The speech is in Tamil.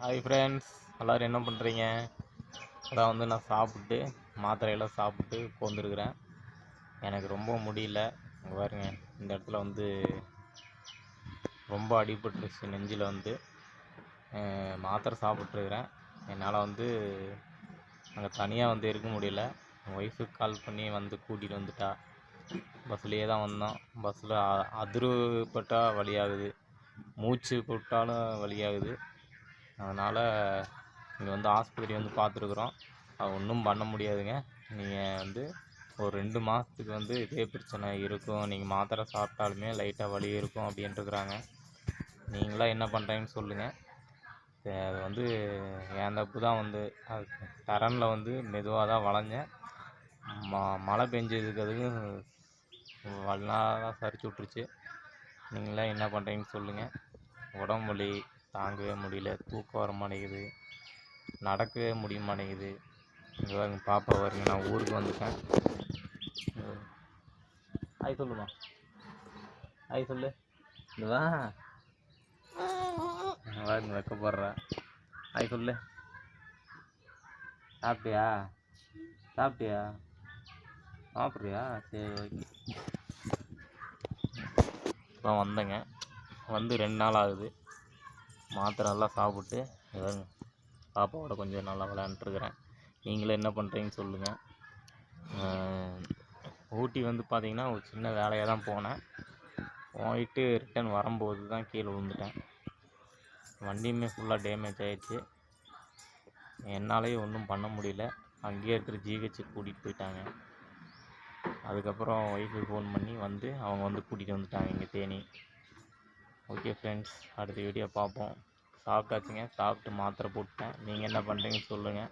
ஹாய் ஃப்ரெண்ட்ஸ் எல்லோரும் என்ன பண்ணுறீங்க அதான் வந்து நான் சாப்பிட்டு மாத்திரையெல்லாம் சாப்பிட்டு உட்காந்துருக்குறேன் எனக்கு ரொம்ப முடியல. இங்க பாருங்க இந்த இடத்துல வந்து ரொம்ப அடிபட்டுருச்சு நெஞ்சில் வந்து. மாத்திரை சாப்பிட்ருக்குறேன் என்னால் வந்து அங்கே தனியாக வந்து இருக்க முடியல. என் ஒய்ஃபுக்கு கால் பண்ணி வந்து கூட்டிகிட்டு வந்துட்டா. பஸ்லேயே தான் வந்தோம். பஸ்ஸில் அதிர்வுப்பட்டால் வழியாகுது மூச்சு போட்டாலும் வழியாகுது அதனால் இங்கே வந்து ஆஸ்பத்திரி வந்து பார்த்துருக்குறோம் அது ஒன்றும் பண்ண முடியாதுங்க. நீங்கள் வந்து ஒரு ரெண்டு மாதத்துக்கு வந்து இதே பிரச்சனை இருக்கும். நீங்கள் மாத்திரை சாப்பிட்டாலுமே லைட்டாக வலி இருக்கும் அப்படின்ட்டுருக்குறாங்க நீங்களாம் என்ன பண்ணுறீங்கன்னு சொல்லுங்கள் அது வந்து என் தப்பு தான் வந்து. அது டரனில் வந்து மெதுவாக தான் வளைஞ்சேன். ம மழை பெஞ்சதுக்கு அதுக்கு வல்லாதான் சரிச்சு விட்ருச்சு நீங்களாம் என்ன பண்ணுறீங்கன்னு சொல்லுங்கள் உடம்பு வலி தாங்கவே முடியல. தூக்கம் வர மாட்டேங்குது. நடக்கவே முடிய மாட்டேங்குது. இங்கே பாருங்க பாப்பா பாருங்க நான் ஊருக்கு வந்துட்டேன் ஹாய் சொல்லுமா. ஹாய் சொல்லு. இங்க வா இங்க பாருங்க வெக்கப்படுறேன் ஹாய் சொல்லு. சாப்பிட்டியா? சாப்பிட்டியா? சாப்பிட்றியா? சரி ஓகே. இப்போ வந்தேங்க. வந்து ரெண்டு நாள் ஆகுது. மாத்திரை நல்லா சாப்பிட்டு பாப்பாவோட கொஞ்சம் நல்லா விளையாண்டுருக்குறேன். நீங்களும் என்ன பண்ணுறீங்கன்னு சொல்லுங்கள் ஊட்டி வந்து பார்த்தீங்கன்னா ஒரு சின்ன வேலையாக தான் போனேன். போயிட்டு ரிட்டன் வரும்போது தான் கீழே விழுந்துட்டேன். வண்டியுமே ஃபுல்லாக டேமேஜ் ஆகிடுச்சு என்னாலேயே ஒன்றும் பண்ண முடியல. அங்கேயே இருக்கிற ஜிஹெச்சுக்கு கூட்டிகிட்டு போயிட்டாங்க. அதுக்கப்புறம் ஒய்ஃபுக்கு ஃபோன் பண்ணி வந்து அவங்க வந்து கூட்டிகிட்டு வந்துட்டாங்க இங்கே தேனி. ஓகே ஃப்ரெண்ட்ஸ் அடுத்த வீடியோ பார்ப்போம். சாப்பிட்டாச்சுங்க சாப்பிட்டு மாத்திரை போட்டேன் நீங்கள் என்ன பண்ணுறீங்கன்னு சொல்லுங்கள்